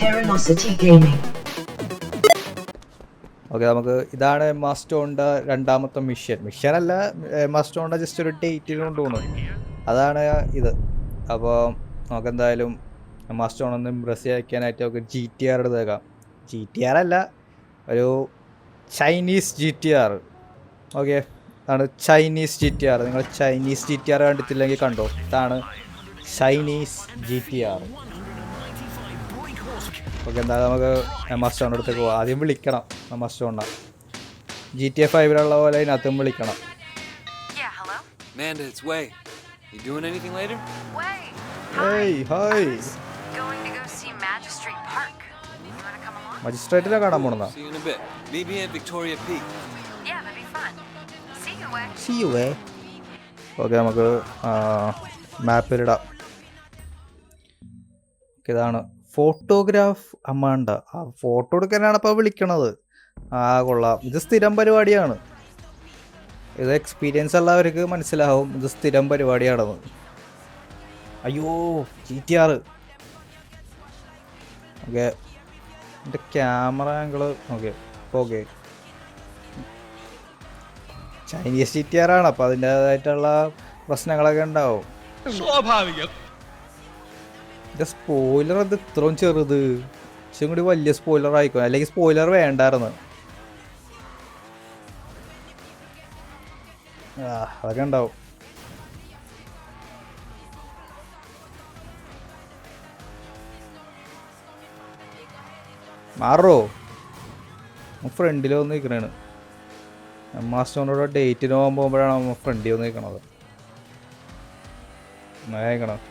Gaming. Okay നമുക്ക് ഇതാണ് മാസ്റ്റോണിന്റെ രണ്ടാമത്തെ മിഷൻ മിഷൻ അല്ല മാസ്റ്റോണിന്റെ ജസ്റ്റ് ഒരു ഡേറ്റിൽ കൊണ്ടുപോകുന്നു അതാണ് ഇത്. അപ്പോൾ നമുക്ക് എന്തായാലും മാസ്റ്റോൺ ഒന്ന് ഇമ്പ്രസ് ചെയ്യാനായിട്ട് നമുക്ക് ജി ടി ആർ എടുത്തേക്കാം. ജി ടി ആർ അല്ല ഒരു Chinese G T R okay അതാണ് ചൈനീസ് ജി ടി ആർ നിങ്ങൾ ചൈനീസ് ജി ടി ആർ കണ്ടിട്ടില്ലെങ്കിൽ കണ്ടോ? ഇതാണ് Chinese G T R okay എന്തായാലും നമുക്ക് എം എസ് സ്റ്റോണിന്റെ അടുത്തേക്ക് പോകാം ആദ്യം വിളിക്കണം എം എസ് സ്റ്റോണിനെ ജി ടി എഫ് ഫൈവിലുള്ള പോലെ അതിനകത്തും വിളിക്കണം? Amanda, it's Way. You doing anything later? Hey, hi. Hi Going to go see Magistrate Park. You want to come along? മജിസ്ട്രേറ്റിനെ കാണാൻ പോണെന്നാ See you in a bit. Meet me at Victoria Peak. Yeah, that'd be fun. See you, Way. See you way okay നമുക്ക് മാപ്പിലിടാം ഇതാണ് photograph അമ്മാണ്ട. ആ photo എടുക്കാനാണ് ഇപ്പോൾ വിളിക്കണത്. ആ കൊള്ളാം. ഇത് സ്ഥിരം പരിപാടിയാണ്. ഇത് എക്സ്പീരിയൻസ് ഉള്ളവർക്ക് മനസ്സിലാവും. ഇത് സ്ഥിരം പരിപാടിയാണെന്ന് അയ്യോ ആറ് ഓക്കെ. എന്റെ camera angle okay. Okay. Chinese ആണ്. അപ്പോൾ അതിന്റേതായിട്ടുള്ള പ്രശ്നങ്ങളൊക്കെ ഉണ്ടാവും. ഇത് സ്പോയിലർ അത് ഇത്രയും ചെറുത്. പക്ഷെ കൂടി വലിയ സ്പോയിലർ ആയിക്കോ. അല്ലെങ്കിൽ സ്പോയിലർ വേണ്ടായിരുന്നു. അതൊക്കെ ഉണ്ടാവും. മാറോ? ഫ്രണ്ടിൽ വന്ന് നിൽക്കണേണ് മാസ്റ്റോനോട് ഡേറ്റിന് പോകാൻ പോകുമ്പോഴാണ് ഫ്രണ്ടിൽ വന്ന് നിൽക്കണത് ഉണ്ട്,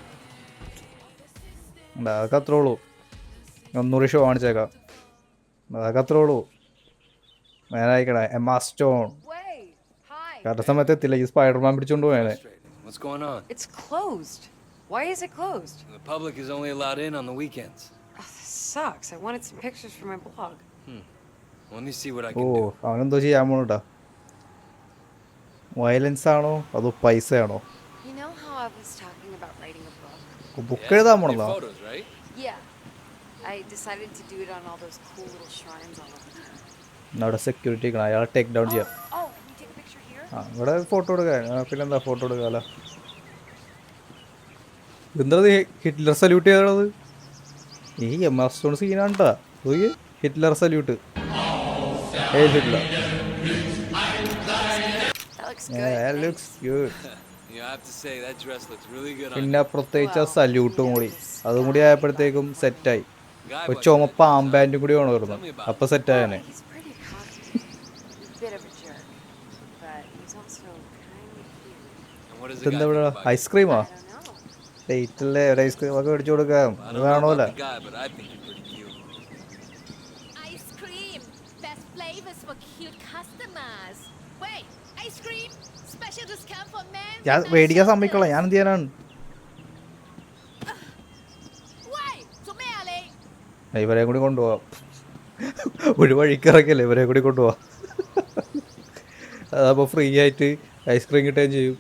അതൊക്കെ അത്രേ ഉള്ളൂ ഒന്നൂറ് ഷോ കാണിച്ചേക്കാം അതൊക്കെ അത്രേ ഉള്ളൂ മേനായിക്കട എം ആ സ്റ്റോൺ. കറക്റ്റ് സമയത്ത് എത്തില്ല ഈ സ്പൈഡർമാൻ പിടിച്ചോണ്ട് പോയാലേ What's going on? It's closed. Why is it closed? The public is only allowed in on the weekends. Oh, this sucks. I wanted some pictures for my blog. Hmm. Let me see what I can oh, do. അവനെന്തോ ചെയ്യാൻ പോണട്ടാ violence ആണോ അതോ പൈസ ആണോ You is was talking about writing a book? Book book yeah, photos, right? Yeah. I decided to do it on all those cool little shrines all over town. അവിടെ security security അയാളെ take down ചെയ്യാം Oh, can you take a picture here? ആ ഇവിടെ photo എടുക്കാൻ പിന്നെന്താ photo എടുക്കാലോ എന്താ Hitler salute salute, ഈ എം എസ് സ്റ്റോൺ സീനാണ്ടാ നോക്കി ഹിറ്റ്ലർ സല്യൂട്ട് ഏ Hitler That looks good. say that looks good on പിന്നെ പ്രത്യേകിച്ച് ആ സല്യൂട്ടും കൂടി അതും കൂടി ആയപ്പോഴത്തേക്കും സെറ്റായി ഒരു ചുമപ്പ ആംബാൻഡും കൂടി വേണമായിരുന്നു അപ്പൊ സെറ്റായനെ think ഇവിടെ? ഐസ്ക്രീമാ. ഡേറ്റിലെ ഒരു ഐസ്ക്രീം ഒക്കെ മേടിച്ചു കൊടുക്കാം അത് വേണമല്ല. Ice cream! Best flavors for cute customers. Wait, ice cream? ഞാൻ മേടിക്കാൻ shoulders. ഞാൻ എന്ത് ചെയ്യാനാണ്? ഇവരെ കൂടി കൊണ്ടുപോവാം. ഒരു വഴിക്ക് ഇറക്കിയല്ലേ ഇവരെ കൂടി കൊണ്ടുപോവാം. അതപ്പോൾ ഫ്രീ ആയിട്ട് ഐസ്ക്രീം കിട്ടുകയും ചെയ്യും.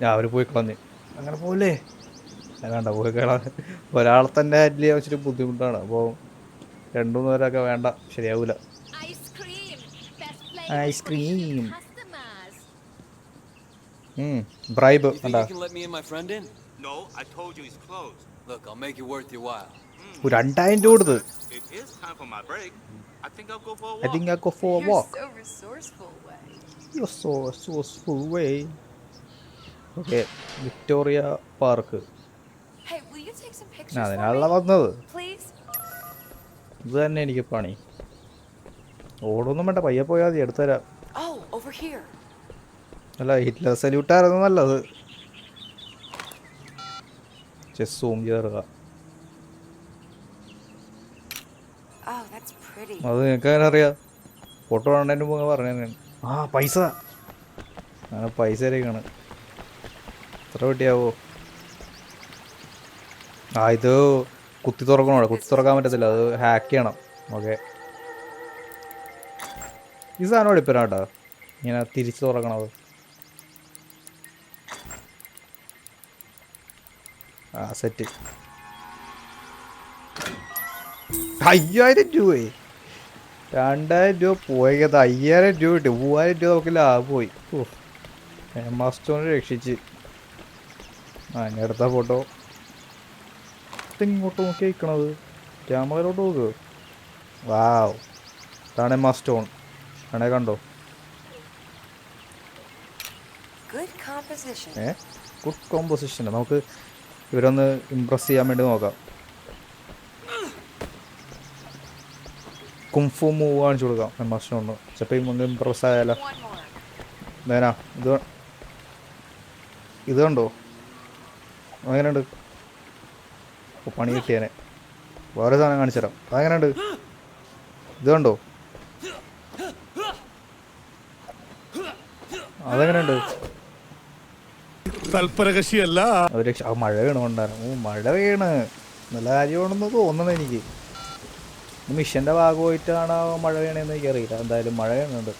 ഞാൻ അവർ പോയി കളഞ്ഞ്. അങ്ങനെ പോലേ വേണ്ട പോയി കളാൻ ഒരാളെ തന്നെ ഹാൻഡിൽ ചെയ്യാൻ വെച്ചിട്ട് ബുദ്ധിമുട്ടാണ്. അപ്പോൾ രണ്ടു മൂന്ന് പേരൊക്കെ വേണ്ട ശരിയാവൂല. Ice cream! Best flavors Ice for cute cream. customers. Bribe രണ്ടായിരം രൂപ വിക്ടോറിയ പാർക്ക് അതിനാള വന്നത്. ഇത് തന്നെ എനിക്ക് പണി. ഓടൊന്നും വേണ്ട പയ്യെ പോയാൽ മതി എടുത്തരാം അല്ല ഹിറ്റ്ലർ സല്യൂട്ടായിരുന്നു നല്ലത്. ചെസ് സൂം pretty. അത് നിങ്ങൾക്ക് അങ്ങനെ അറിയാം? ഫോട്ടോ കാണുന്നതിന് മുമ്പ് പറഞ്ഞു ആ പൈസ. അങ്ങനെ പൈസ ഇരിക്കാണ് എത്ര വെട്ടിയാവോ ആ ഇത് കുത്തി തുറക്കണോ? കുത്തി തുറക്കാൻ പറ്റത്തില്ല. അത് ഹാക്ക് ചെയ്യണം. ഓക്കെ ഈ സാധനം എടുപ്പിനാട്ടോ ഇങ്ങനെ തിരിച്ചു തുറക്കണത്. ആ സെറ്റ് അയ്യായിരം രൂപയെ രണ്ടായിരം രൂപ പോയത് അയ്യായിരം രൂപ കിട്ടി മൂവായിരം രൂപ നമുക്ക് ലാഭം പോയി ഓ മാസ്റ്റോനെ രക്ഷിച്ച്. ആ ഇനി അടുത്ത ഫോട്ടോ ഇങ്ങോട്ട് നോക്കി നിൽക്കണത് ക്യാമറയിലോട്ട് നോക്ക്. വാവ് ഇതാണ് മാസ്റ്റോൺ ആണേ കണ്ടോ. ഏ? ഗുഡ് കോമ്പോസിഷൻ നമുക്ക് ഇവരൊന്ന് ഇമ്പ്രസ് ചെയ്യാൻ വേണ്ടി നോക്കാം. കുംഫു മൂവ് കാണിച്ചു കൊടുക്കാം. ഒന്ന്. ചിലപ്പോൾ ഒന്ന് ഇമ്പ്രസ് ആയാലോ. നേനാ ഇത് ഇത് കണ്ടോ? അതെങ്ങനെയുണ്ട്? ഓ, പണി കിട്ടിയേനെ. വേറെ സാധനം കാണിച്ചുതരാം അതെങ്ങനെയുണ്ട്? ഇത് കണ്ടോ? അതെങ്ങനെയുണ്ട്? തൽപരകശിയല്ല ഒരു മഴ വീണുകൊണ്ടാണ് ഓ മഴ വീണ്. നല്ല കാര്യമാണെന്ന് തോന്നുന്നു എനിക്ക്. മിഷന്റെ ഭാഗമായിട്ടാണ് മഴ വീണേന്ന് എനിക്കറിയില്ല. എന്തായാലും മഴ വീണുണ്ട്.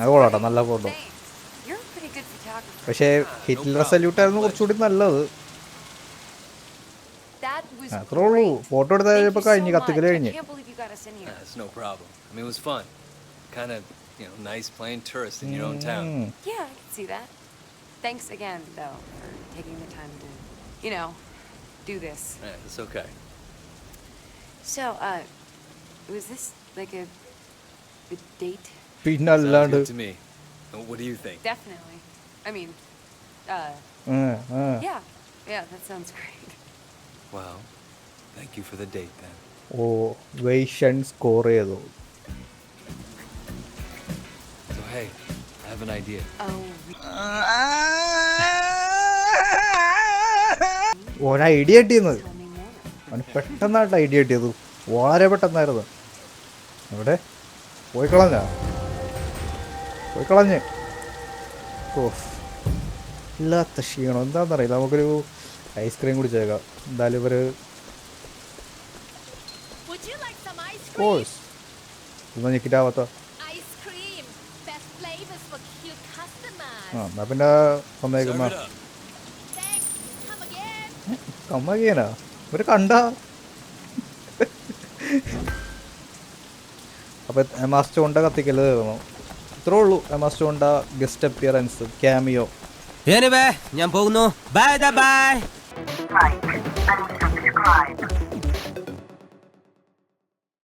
അത് കൊള്ളാട്ടോ. നല്ല ഫോട്ടോ. പക്ഷേ ഹിറ്റ്ലർ സല്യൂട്ട് ആയിരുന്നു കുറച്ചുകൂടി നല്ലത്. അത്രേ ഉള്ളൂ. ഫോട്ടോ എടുത്താൽ കഴിഞ്ഞ് കത്തിക്കൽ കഴിഞ്ഞ്. you got us in here. That's no problem. I mean, it was fun. Kind of, you know, nice playing tourist in your own town. ഉം. Yeah, I can see that. Thanks again, though, for taking the time to, you know, do this. Yeah, it's okay. So, uh, was this like a, a date? പിന്നെ Sounds അല്ലാണ്ട് good to me. Uh, What do you think? Definitely. I mean, uh, ഉം, ഉം. yeah, yeah, that sounds great. Well, thank you for the date then. Oh വെയ്ഷൻ score ചെയ്തു So hey, I have an idea. Oh, ഒരു idea കിട്ടിയെന്ന്. tell me more. അവന് പെട്ടെന്നായിട്ട് idea കിട്ടിയത്. വളരെ പെട്ടെന്നായിരുന്നു. അവിടെ പോയി കളഞ്ഞ? പോയി കളഞ്ഞ്. ഓ. ഇല്ലാത്ത ക്ഷീണം. എന്താണെന്നറിയില്ല നമുക്കൊരു ഐസ്ക്രീം കുടിച്ചേക്കാം എന്തായാലും ഇവർ oh you like some ice cream? Course ഇതൊന്നും ഞെക്കിട്ടാവാത്ത ആ എന്നാ പിന്നെ വന്നേക്കുന്ന. കമ്മകീനാ ഇവർ കണ്ട? അപ്പൊ എമാസ്റ്റോണ്ട കത്തിക്കൽ തീർന്നു. ഇത്രേ ഉള്ളൂ എമാസ്റ്റോണ്ട ഗസ്റ്റ് അപ്പിയറൻസ് ക്യാമിയോ. എനിവേ ഞാൻ പോകുന്നു. Bye bye like and subscribe.